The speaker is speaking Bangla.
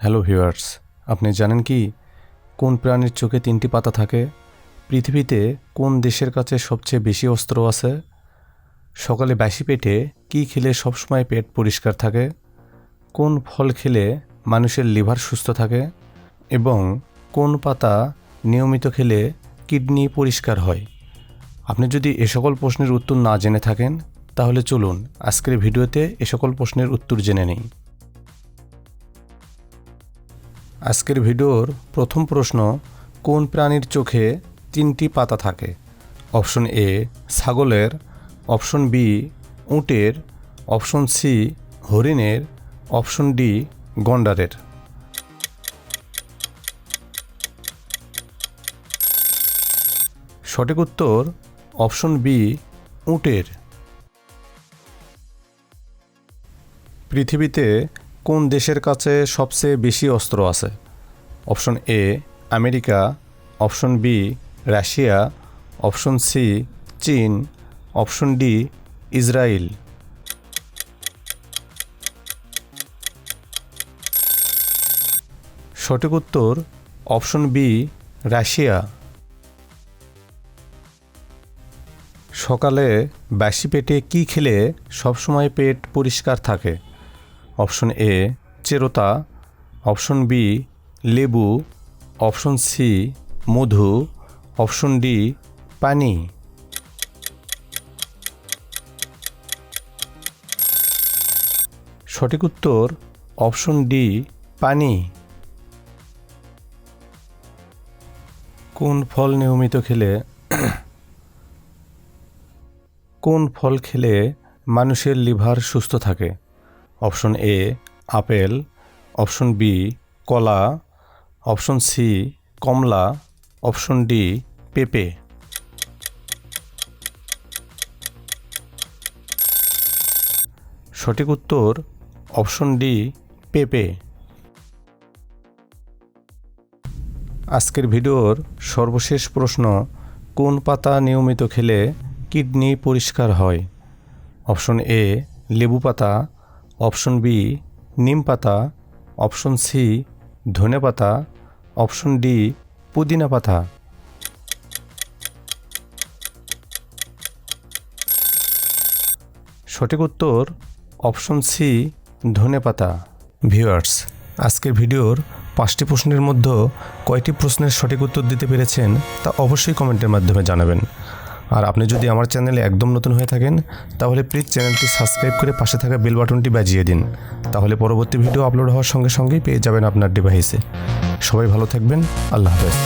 হ্যালো ভিউয়ার্স, আপনি জানেন কি কোন প্রাণীর চোখে তিনটি পাতা থাকে? পৃথিবীতে কোন দেশের কাছে সবচেয়ে বেশি অস্ত্র আছে? সকালে বাসি পেটে কী খেলে সবসময় পেট পরিষ্কার থাকে? কোন ফল খেলে মানুষের লিভার সুস্থ থাকে? এবং কোন পাতা নিয়মিত খেলে কিডনি পরিষ্কার হয়? আপনি যদি এ সকল প্রশ্নের উত্তর না জেনে থাকেন, তাহলে চলুন আজকের ভিডিওতে এ সকল প্রশ্নের উত্তর জেনে নিই। আজকের ভিডিওর প্রথম প্রশ্ন, কোন প্রাণীর চোখে তিনটি পাতা থাকে? অপশন এ, ছাগলের। অপশন বি, উটের। অপশন সি, হরিণের। অপশন ডি, গন্ডারের। সঠিক উত্তর, অপশন বি, উটের। পৃথিবীতে কোন দেশের কাছে সবচেয়ে বেশি অস্ত্র আছে? Option A America. Option B Russia. Option C চীন। অপশন ডি ইসরায়েল সঠিক উত্তর, অপশন বি রাশিয়া। সকালে বাসি পেটে কি খেলে সবসময় পেট পরিষ্কার থাকে? অপশন এ চেরোতা, অপশন বি লেবু, অপশন সি মধু, অপশন ডি পানি। সঠিক উত্তর অপশন ডি পানি। কোন ফল নিয়মিত খেলে কোন ফল খেলে মানুষের লিভার সুস্থ থাকে? Option A, apple, option B, কলা, অপশন সি, কমলা, অপশন ডি, পেঁপে। সঠিক উত্তর, অপশন ডি, পেঁপে। আজকের ভিডিওর সর্বশেষ প্রশ্ন, কোন পাতা নিয়মিত খেলে কিডনি পরিষ্কার হয়? অপশন এ, লেবু পাতা অপশন বি, নিম পাতা, অপশন সি, ধনে পাতা, অপশন ডি, পুদিনা পাতা। সঠিক উত্তর, অপশন সি, ধনে পাতা। ভিউয়ার্স, আজকের ভিডিওর পাঁচটি প্রশ্নের মধ্যে কয়টি প্রশ্নের সঠিক উত্তর দিতে পেরেছেন তা অবশ্যই কমেন্টের মাধ্যমে জানাবেন। আর আপনি যদি আমার চ্যানেলে একদম নতুন হয়ে থাকেন, তাহলে প্লিজ চ্যানেলটি সাবস্ক্রাইব করে পাশে থাকা বেল বাটনটি বাজিয়ে দিন। তাহলে পরবর্তী ভিডিও আপলোড হওয়ার সঙ্গে সঙ্গেই পেয়ে যাবেন আপনার ডিভাইসে সবাই ভালো থাকবেন, আল্লাহ হাফেজ।